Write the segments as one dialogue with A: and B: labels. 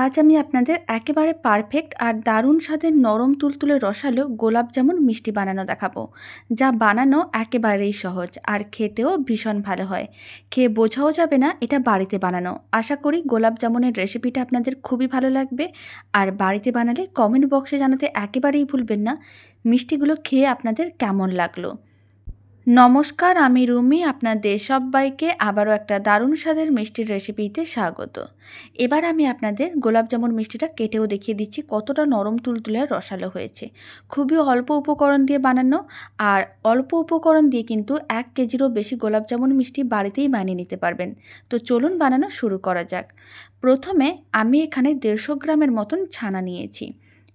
A: আজ আমি আপনাদের একেবারে পারফেক্ট আর দারুণ স্বাদের নরম তুলতুলে রসালো গোলাপ জামুন মিষ্টি বানানো দেখাবো, যা বানানো একেবারেই সহজ আর খেতেও ভীষণ ভালো হয়। খেয়ে বোঝাও যাবে না এটা বাড়িতে বানানো। আশা করি গোলাপ জামুনের রেসিপিটা আপনাদের খুবই ভালো লাগবে আর বাড়িতে বানালে কমেন্ট বক্সে জানাতে একেবারেই ভুলবেন না। মিষ্টিগুলো খেয়ে আপনাদের কেমন লাগল? নমস্কার, আমি রুমি, আপনাদের সবাইকে আবারও একটা দারুণ স্বাদের মিষ্টির রেসিপিতে স্বাগত। এবার আমি আপনাদের গোলাপ জামুন মিষ্টিটা কেটেও দেখিয়ে দিচ্ছি, কতটা নরম তুলতুলে রসালো হয়েছে। খুবই অল্প উপকরণ দিয়ে বানানো আর অল্প উপকরণ দিয়ে কিন্তু এক কেজিরও বেশি গোলাপ জামুন মিষ্টি বাড়িতেই বানিয়ে নিতে পারবেন। তো চলুন বানানো শুরু করা যাক। প্রথমে আমি এখানে দেড়শো গ্রামের মতন ছানা নিয়েছি।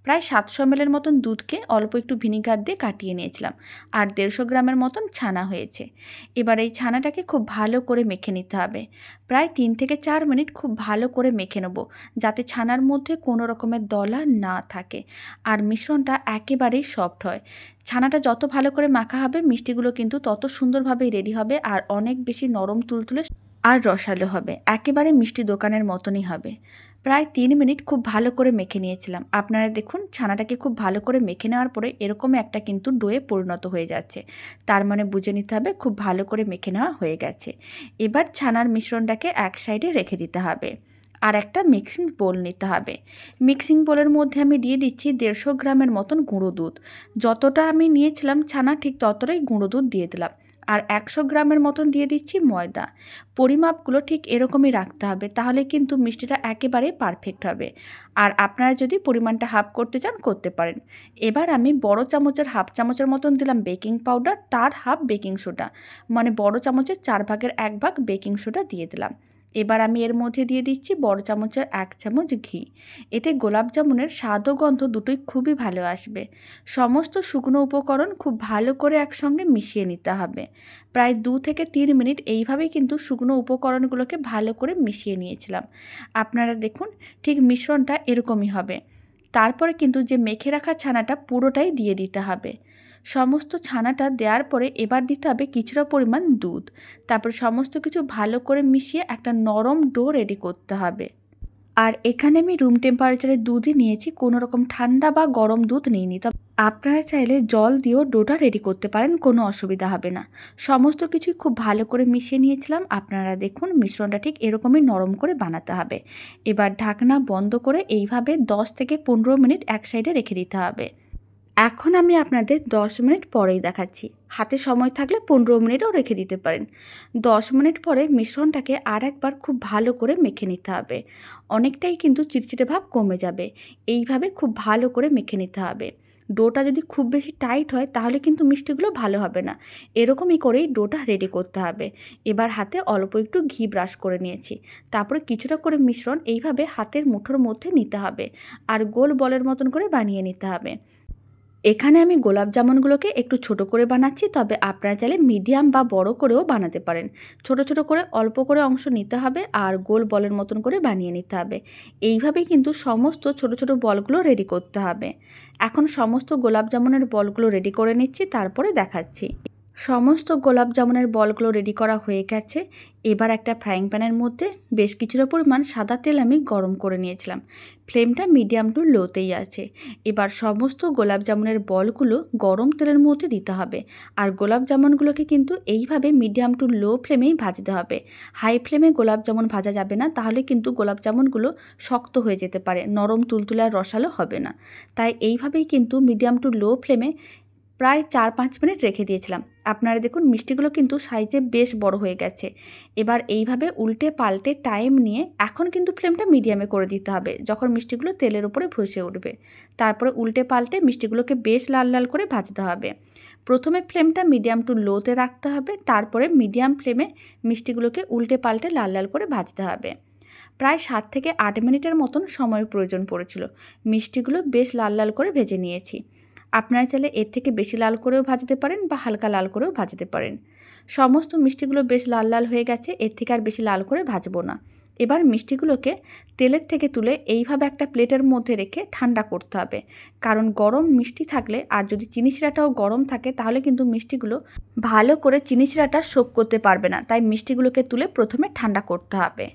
A: প্রায় সাতশো এমএলের মতন দুধকে অল্প একটু ভিনিগার দিয়ে কাটিয়ে নিয়েছিলাম, আর দেড়শো গ্রামের মতন ছানা হয়েছে। এবার এই ছানাটাকে খুব ভালো করে মেখে নিতে হবে। প্রায় তিন থেকে চার মিনিট খুব ভালো করে মেখে নেব, যাতে ছানার মধ্যে কোনো রকমের দলা না থাকে, আর মিশ্রণটা একেবারেই সফট হয়। ছানাটা যত ভালো করে মাখা হবে, মিষ্টিগুলো কিন্তু তত সুন্দরভাবেই রেডি হবে, আর অনেক বেশি নরম তুলতুলে আর রসালো হবে। একেবারে মিষ্টি দোকানের মতনই হবে। প্রায় তিন মিনিট খুব ভালো করে মেখে নিয়েছিলাম। আপনারা দেখুন, ছানাটাকে খুব ভালো করে মেখে নেওয়ার পরে এরকম একটা কিন্তু ডোয়ে পরিণত হয়ে যাচ্ছে। তার মানে বুঝে নিতে হবে, খুব ভালো করে মেখে নেওয়া হয়ে গেছে। এবার ছানার মিশ্রণটাকে এক সাইডে রেখে দিতে হবে। আর একটা মিক্সিং বোল নিতে হবে। মিক্সিং বোলের মধ্যে আমি দিয়ে দিচ্ছি দেড়শো গ্রামের মতন গুঁড়ো দুধ। যতটা আমি নিয়েছিলাম ছানা, ঠিক ততটাই গুঁড়ো দুধ দিয়ে দিলাম। আর একশো গ্রামের মতন দিয়ে দিচ্ছি ময়দা। পরিমাপগুলো ঠিক এরকমই রাখতে হবে, তাহলে কিন্তু মিষ্টিটা একেবারেই পারফেক্ট হবে। আর আপনারা যদি পরিমাণটা হাফ করতে চান, করতে পারেন। এবার আমি বড় চামচের হাফ চামচের মতন দিলাম বেকিং পাউডার তার হাফ বেকিং সোডা মানে বড় চামচের চার ভাগের এক ভাগ বেকিং সোডা দিয়ে দিলাম। এবার আমি এর মধ্যে দিয়ে দিচ্ছি বড় চামচের এক চামচ ঘি। এতে গোলাপ জামুনের স্বাদ ও গন্ধ দুটোই খুবই ভালো আসবে। সমস্ত শুকনো উপকরণ খুব ভালো করে একসঙ্গে মিশিয়ে নিতে হবে। প্রায় দু থেকে তিন মিনিট এইভাবেই কিন্তু শুকনো উপকরণগুলোকে ভালো করে মিশিয়ে নিয়েছিলাম। আপনারা দেখুন, ঠিক মিশ্রণটা এরকমই হবে। তারপরে কিন্তু যে মেখে রাখা ছানাটা পুরোটাই দিয়ে দিতে হবে। সমস্ত ছানাটা দেওয়ার পরে এবার দিতে হবে কিছুটা পরিমাণ দুধ। তারপর সমস্ত কিছু ভালো করে মিশিয়ে একটা নরম ডো রেডি করতে হবে। আর এখানে আমি রুম টেম্পারেচারের দুধই নিয়েছি, কোনো রকম ঠান্ডা বা গরম দুধ নিইনি। তবে আপনারা চাইলে জল দিয়েও ডোটা রেডি করতে পারেন, কোনো অসুবিধা হবে না। সমস্ত কিছুই খুব ভালো করে মিশিয়ে নিয়েছিলাম, আপনারা দেখুন মিশ্রণটা ঠিক এরকমই নরম করে বানাতে হবে। এবার ঢাকনা বন্ধ করে এইভাবে 10 থেকে পনেরো মিনিট এক সাইডে রেখে দিতে হবে। এখন আমি আপনাদের দশ মিনিট পরেই দেখাচ্ছি। হাতে সময় থাকলে পনেরো মিনিটও রেখে দিতে পারেন। দশ মিনিট পরে মিশ্রণটাকে আর একবার খুব ভালো করে মেখে নিতে হবে। অনেকটাই কিন্তু চিটচিটে ভাব কমে যাবে। এইভাবে খুব ভালো করে মেখে নিতে হবে। ডোটা যদি খুব বেশি টাইট হয়, তাহলে কিন্তু মিষ্টিগুলো ভালো হবে না। এরকমই করেই ডোটা রেডি করতে হবে। এবার হাতে অল্প একটু ঘি ব্রাশ করে নিয়েছি। তারপরে কিছুটা করে মিশ্রণ এইভাবে হাতের মুঠোর মধ্যে নিতে হবে। আর গোল বলের মতন করে বানিয়ে নিতে হবে। এখানে আমি গোলাপ জামুনগুলোকে একটু ছোট করে বানাচ্ছি, তবে আপনারা চাইলে মিডিয়াম বা বড় করেও বানাতে পারেন। ছোট ছোট করে অল্প করে অংশ নিতে হবে আর গোল বলের মতন করে বানিয়ে নিতে হবে। এইভাবেই কিন্তু সমস্ত ছোট ছোট বলগুলো রেডি করতে হবে। এখন সমস্ত গোলাপ জামুনের বলগুলো রেডি করে নিচ্ছি, তারপরে দেখাচ্ছি। সমস্ত গোলাপ জামুনের বলগুলো রেডি করা হয়ে গেছে। এবার একটা ফ্রাইং প্যানের মধ্যে বেশ কিছুটা পরিমাণ সাদা তেল আমি গরম করে নিয়েছিলাম। ফ্লেমটা মিডিয়াম টু লোতেই আছে। এবার সমস্ত গোলাপ জামুনের বলগুলো গরম তেলের মধ্যে দিতে হবে। আর গোলাপ জামুনগুলোকে কিন্তু এইভাবে মিডিয়াম টু লো ফ্লেমেই ভাজতে হবে। হাই ফ্লেমে গোলাপ জামুন ভাজা যাবে না, তাহলে কিন্তু গোলাপ জামুনগুলো শক্ত হয়ে যেতে পারে, নরম তুলতুলে আর রসালো হবে না। তাই এইভাবেই কিন্তু মিডিয়াম টু লো ফ্লেমে প্রায় চার পাঁচ মিনিট রেখে দিয়েছিলাম। আপনারা দেখুন, মিষ্টিগুলো কিন্তু সাইজে বেশ বড় হয়ে গেছে। এবার এইভাবে উল্টে পাল্টে টাইম নিয়ে এখন কিন্তু ফ্লেমটা মিডিয়ামে করে দিতে হবে, যখন মিষ্টিগুলো তেলের উপরে ভসে উঠবে। তারপরে উল্টে পাল্টে মিষ্টিগুলোকে বেশ লাল লাল করে ভাজতে হবে। প্রথমে ফ্লেমটা মিডিয়াম টু লোতে রাখতে হবে, তারপরে মিডিয়াম ফ্লেমে মিষ্টিগুলোকে উল্টে পাল্টে লাল লাল করে ভাজতে হবে। প্রায় সাত থেকে আট মিনিটের মতন সময়ের প্রয়োজন পড়েছিল। মিষ্টিগুলো বেশ লাল লাল করে ভেজে নিয়েছি। আপনারা চাইলে এর থেকে বেশি লাল করেও ভাজতে পারেন বা হালকা লাল করেও ভাজতে পারেন। সমস্ত মিষ্টিগুলো বেশ লাল লাল হয়ে গেছে, এর থেকে আর বেশি লাল করে ভাজবো না। এবার মিষ্টিগুলোকে তেলের থেকে তুলে এইভাবে একটা প্লেটের মধ্যে রেখে ঠান্ডা করতে হবে। কারণ গরম মিষ্টি থাকলে আর যদি চিনি শিরাটাও গরম থাকে, তাহলে কিন্তু মিষ্টিগুলো ভালো করে চিনি শিরাটা শোক করতে পারবে না। তাই মিষ্টিগুলোকে তুলে প্রথমে ঠান্ডা করতে হবে।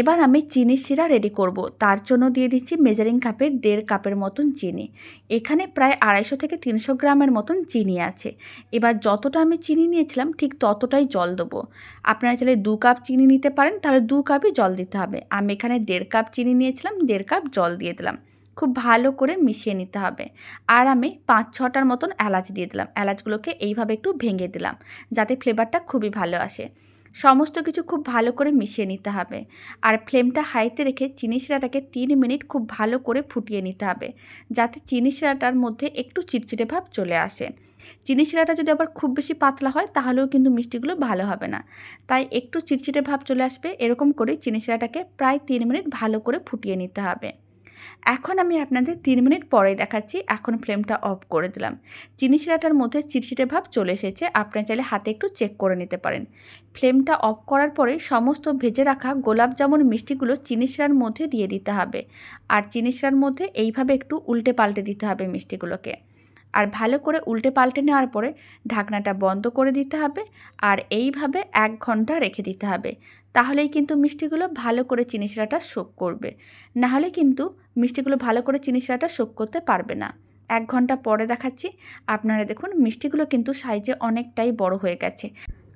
A: এবার আমি চিনি শিরা রেডি করব। তার জন্য দিয়ে দিচ্ছি মেজারিং কাপের দেড় কাপের মতন চিনি। এখানে প্রায় আড়াইশো থেকে তিনশো গ্রামের মতন চিনি আছে। এবার যতটা আমি চিনি নিয়েছিলাম, ঠিক ততটাই জল দেবো। আপনারা চাইলে দু কাপ চিনি নিতে পারেন, তাহলে দু কাপই জল দিতে হবে। আমি এখানে দেড় কাপ চিনি নিয়েছিলাম, দেড় কাপ জল দিয়ে দিলাম। খুব ভালো করে মিশিয়ে নিতে হবে। আর আমি পাঁচ, ছটার মতন এলাচ দিয়ে দিলাম। এলাচগুলোকে এইভাবে একটু ভেঙে দিলাম, যাতে ফ্লেভারটা খুবই ভালো আসে। সমস্ত কিছু খুব ভালো করে মিশিয়ে নিতে হবে। আর ফ্লেমটা হাইতে রেখে চিনি শিরাটাকে তিন মিনিট খুব ভালো করে ফুটিয়ে নিতে হবে, যাতে চিনি শিরাটার মধ্যে একটু চিটচিটে ভাব চলে আসে। চিনি শিরাটা যদি আবার খুব বেশি পাতলা হয়, তাহলেও কিন্তু মিষ্টিগুলো ভালো হবে না। তাই একটু চিটচিটে ভাব চলে আসবে। এরকম করে চিনি শিরাটাকে প্রায় তিন মিনিট ভালো করে ফুটিয়ে নিতে হবে। এখন আমি আপনাদের তিন মিনিট পরে দেখাচ্ছি, এখন ফ্লেমটা অফ করে দিলাম। চিনি শিরাটার মধ্যে চিটচিটে ভাব চলে এসেছে, আপনার চাইলে হাতে একটু চেক করে নিতে পারেন। ফ্লেমটা অফ করার পরে সমস্ত ভেজে রাখা গোলাপ জামুন মিষ্টিগুলো চিনি শিরার মধ্যে দিয়ে দিতে হবে। আর চিনি শিরার মধ্যে এইভাবে একটু উল্টে পাল্টে দিতে হবে মিষ্টিগুলোকে। আর ভালো করে উল্টে পাল্টে নেওয়ার পরে ঢাকনাটা বন্ধ করে দিতে হবে। আর এইভাবে এক ঘণ্টা রেখে দিতে হবে। তাহলেই কিন্তু মিষ্টিগুলো ভালো করে চিনি শিরাটা শোক করবে। নাহলে কিন্তু মিষ্টিগুলো ভালো করে চিনি শিরাটা শোক করতে পারবে না। এক ঘণ্টা পরে দেখাচ্ছি। আপনারা দেখুন, মিষ্টিগুলো কিন্তু সাইজে অনেকটাই বড় হয়ে গেছে।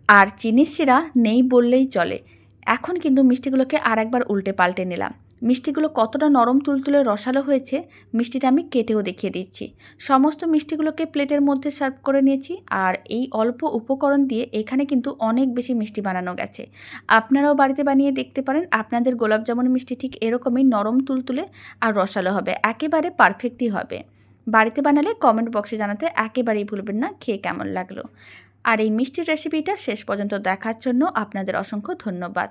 A: আর চিনির শিরা নেই বললেই চলে। এখন কিন্তু মিষ্টিগুলোকে আর একবার উল্টে পাল্টে নিলাম। মিষ্টিগুলো কতটা নরম তুলতুলে রসালো হয়েছে, মিষ্টিটা আমি কেটেও দেখিয়ে দিচ্ছি। সমস্ত মিষ্টিগুলোকে প্লেটের মধ্যে সার্ভ করে নিয়েছি আর এই অল্প উপকরণ দিয়ে এখানে কিন্তু অনেক বেশি মিষ্টি বানানো গেছে। আপনারাও বাড়িতে বানিয়ে দেখতে পারেন, আপনাদের গোলাপ জামুন মিষ্টি ঠিক এরকমই নরম তুলতুলে আর রসালো হবে, একেবারে পারফেক্টই হবে। বাড়িতে বানালে কমেন্ট বক্সে জানাতে একেবারেই ভুলবেন না, খেয়ে কেমন লাগল? আর এই মিষ্টির রেসিপিটা শেষ পর্যন্ত দেখার জন্য আপনাদের অসংখ্য ধন্যবাদ।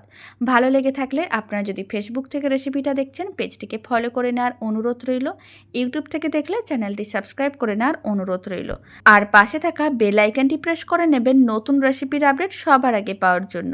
A: ভালো লেগে থাকলে আপনারা যদি ফেসবুক থেকে রেসিপিটা দেখছেন পেজটিকে ফলো করে নেওয়ার অনুরোধ রইল। ইউটিউব থেকে দেখলে চ্যানেলটি সাবস্ক্রাইব করে নেওয়ার অনুরোধ রইল। আর পাশে থাকা বেল আইকনটি প্রেস করে নেবেন নতুন রেসিপির আপডেট সবার আগে পাওয়ার জন্য।